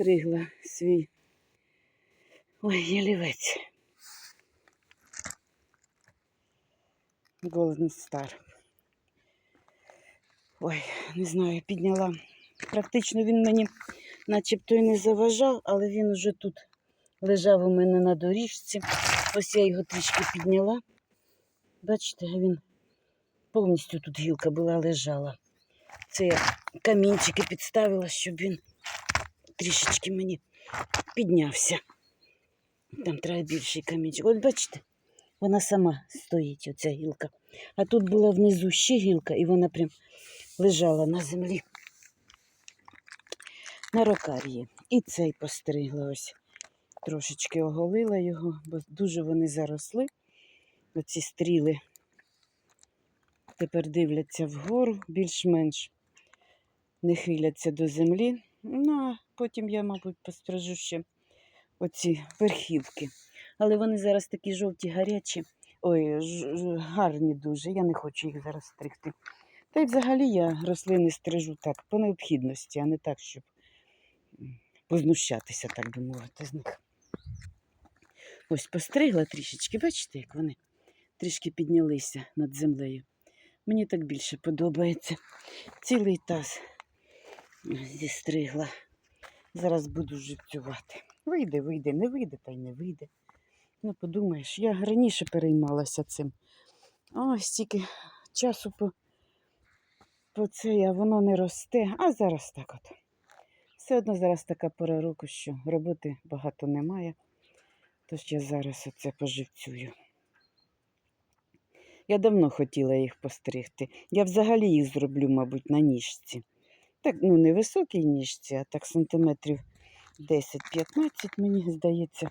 постригла свій ой, ялівець. Golden Star. Ой, не знаю, підняла. Практично він мені начебто і не заважав, але він уже тут лежав у мене на доріжці. Ось я його трішки підняла. Бачите, він повністю тут гілка була лежала. Це я камінчики підставила, щоб він трішечки мені піднявся. Там треба більший камінчик. От бачите, вона сама стоїть, оця гілка. А тут була внизу ще гілка, і вона прям лежала на землі. На рокарії. І цей постригла ось. Трошечки оголила його, бо дуже вони заросли. Оці стріли тепер дивляться вгору, більш-менш не хиляться до землі. Ну, а потім я, мабуть, пострижу ще оці верхівки. Але вони зараз такі жовті, гарячі. Ой, гарні дуже. Я не хочу їх зараз стригти. Та й взагалі я рослини стрижу так, по необхідності, а не так, щоб познущатися, так би мовити, з них. Ось постригла трішечки, бачите, як вони трішки піднялися над землею. Мені так більше подобається. Цілий таз зістригла. Зараз буду живцювати. Вийде, вийде, не вийде, та й не вийде. Ну, подумаєш, я раніше переймалася цим. Ось стільки часу по, по це, а воно не росте, а зараз так от. Все одно зараз така пора року, що роботи багато немає. Тож я зараз оце поживцюю. Я давно хотіла їх постригти. Я взагалі їх зроблю, мабуть, на ніжці. Так, ну, не високій ніжці, а так сантиметрів 10-15, мені здається,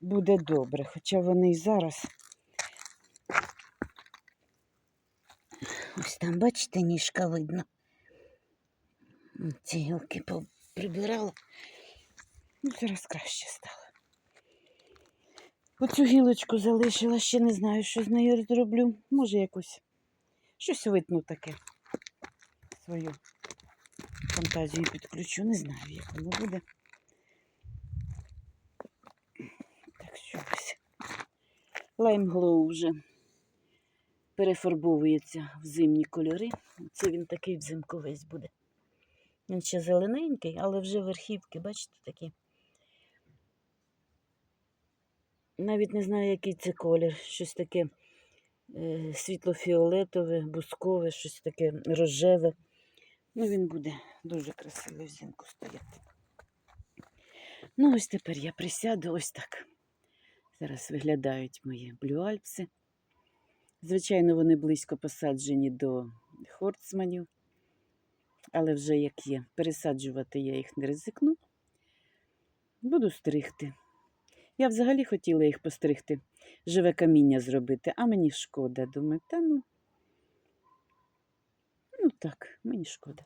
буде добре. Хоча вони і зараз. Ось там, бачите, ніжка видно. Ці гілки прибирала. Ну, зараз краще стало. Оцю гілочку залишила, ще не знаю, що з нею зроблю. Може, якусь щось витну таке. Свою фантазію підключу. Не знаю, як воно буде. Так що ось. Глоу вже перефарбовується в зимні кольори. Це він такий взимку весь буде. Він ще зелененький, але вже верхівки, бачите, такі. Навіть не знаю, який це колір. Щось таке е, світло-фіолетове, бускове, щось таке рожеве. Ну, він буде дуже красивий взимку стояти. Ну, ось тепер я присяду ось так. Зараз виглядають мої блюальпси. Звичайно, вони близько посаджені до хорцманів, але вже як є, пересаджувати я їх не ризикну. Буду стригти. Я взагалі хотіла їх постригти, живе каміння зробити, а мені шкода. Думаю, та ну, ну так, мені шкода.